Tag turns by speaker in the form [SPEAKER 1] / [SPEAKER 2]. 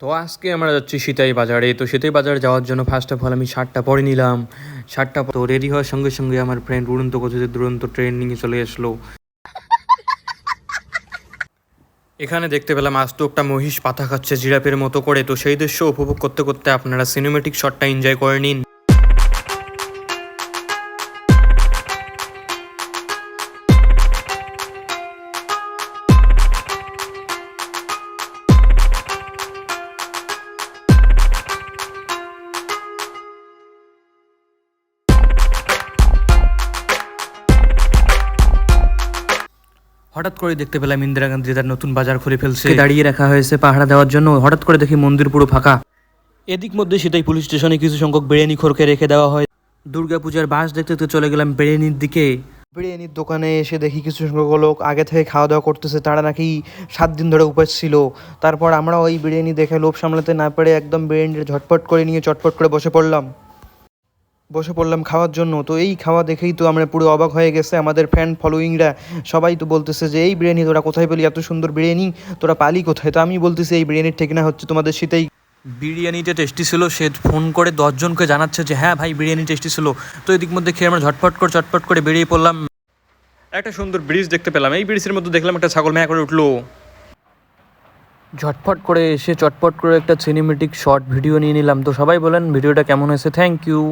[SPEAKER 1] তো আজকে আমরা যাচ্ছি সীতাই বাজারে। তো সীতাই বাজারে যাওয়ার জন্য ফার্স্ট অফ অল আমি শার্টটা পরে নিলাম। শার্টটা তো রেডি হওয়ার সঙ্গে সঙ্গে আমার ফ্রেন্ড উড়ন্ত গতিতে দুরন্ত ট্রেন নিয়ে চলে আসলো। এখানে দেখতে পেলাম আস্ত একটা মহিষ পাতা খাচ্ছে জিরাপের মতো করে। তো সেই দৃশ্য উপভোগ করতে করতে আপনারা সিনেমেটিক শটটা এনজয় করে নিন। হঠাৎ করে দেখতে পেলাম ইন্দিরা গান্ধী তার নতুন বাজার খুলে ফেলছে। দাঁড়িয়ে রাখা হয়েছে পাহারা দেওয়ার জন্য? হঠাৎ করে দেখি মন্দির পুরো ফাঁকা। এদিক মধ্যে সেটাই পুলিশ স্টেশনে কিছু সংখ্যক বিরিয়ানি খোরকে রেখে দেওয়া হয়। দুর্গাপূজার বাস দেখতে তো চলে গেলাম বিরিয়ানির দিকে।
[SPEAKER 2] বিরিয়ানির দোকানে এসে দেখি কিছু সংখ্যক লোক আগে থেকে খাওয়া দাওয়া করতেছে তারা নাকি সাত দিন ধরে উপাস ছিল। তারপর আমরা ওই বিরিয়ানি দেখে লোভ সামলাতে না পেরে একদম বিরিয়ানিটা ঝটপট করে নিয়ে চটপট করে বসে পড়লাম। বসে পড়লাম খাওয়ার জন্য। তো এই খাওয়া দেখেই তো আমরা পুরো অবাক হয়ে গেছে। আমাদের ফ্যান ফলোয়িংরা সবাই তো বলতেছে যে এই বিরিয়ানি তোরা কোথায় পেলি? এত সুন্দর বিরিয়ানি। তোরা পালি কোথায়? তো আমি বলতেছি এই বিরিয়ানির ঠিকানা হচ্ছে তোমাদের শীতেই
[SPEAKER 1] বিরিয়ানিটা টেস্টি ছিল। সে ফোন করে দশজনকে জানাচ্ছে যে হ্যাঁ ভাই বিরিয়ানি টেস্টি ছিল। তো এদিক মধ্যে খেয়ে আমরা ঝটফট করে চটপট করে বেরিয়ে পড়লাম। একটা সুন্দর ব্রিজ দেখতে পেলাম। এই ব্রিজের মধ্যে দেখলাম একটা ছাগল ম্যা করে উঠল। ঝটপট করে এসে চটপট করে একটা সিনেমেটিক শর্ট ভিডিও নিয়ে নিলাম। তো সবাই বলেন ভিডিওটা কেমন হয়েছে? Thank you